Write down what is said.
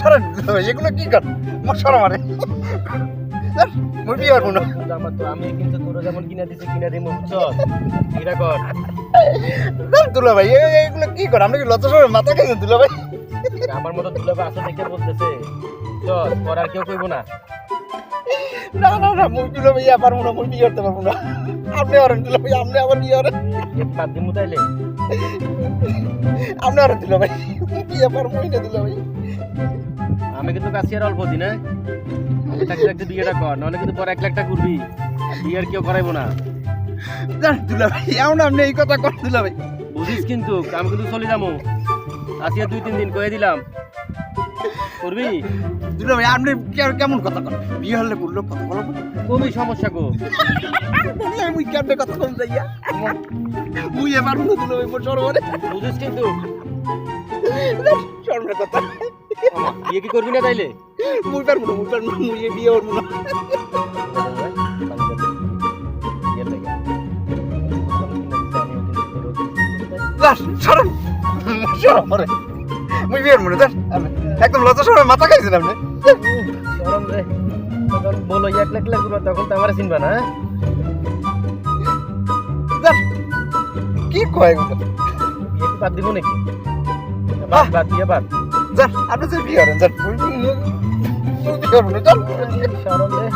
সরেন আমার তো আমি কিনে দিছি কিনে। কর দুলা ভাই এগুলো কি কর? আপনি কি লজ্জা সরম মাথা দুলা ভাই? আমার মতো দুলাবে আসো দেখে বলতেছে। চল, পর কেউ কইবো না। না না না মুই ভাই আর পারব না মুই বিয়ে করতে পারব না। আপনি ভাই আপনি আবার বিয়ে করেন এক বাদ দিমু তাইলে? আপনি ভাই বিয়ে পারব না দুলা ভাই আমি কিন্তু কাছে আর অল্প দিন। থাকতে বিয়েটা কর নাহলে কিন্তু পরে এক লাখ টাকা ঘুরবি। বিয়ে আর কেউ করাইবো না। স্যার দুলা ভাই এমন আপনি এই কথা কর দুলা ভাই বুঝিস কিন্তু আমি কিন্তু চলে যাব। আসিয়া দুই তিন দিন কয়ে দিলাম। করবি? দুলা ভাই আপনি কেমন কথা কর বিয়ে হলে বলল কথা বলো খুবই সমস্যা গো? মুই কেমনে কথা কম যাইয়া মুই এবার মনে দুলা ভাই সরম বুঝিস কিন্তু। সরমের কথা। বিয়ে কি করবি না তাইলে? মুই পারব না মুই পারব মুই বিয়ে করব না। দাস সরম সরম মুই বিয়ে করব না দাস একদম লজ্জা সরম মাথা খাইছেন আপনি। সরম রে। তখন বলো এক লাখ লাখ ঘুরবা তখন তো আমার চিনবা না হ্যাঁ? কি কয় এগুলো? কি বাদ দিব নাকি? বাদ বাদ বিয়ে বাদ। যান আপনি যে বিয়ে করেন যান। সরম রে।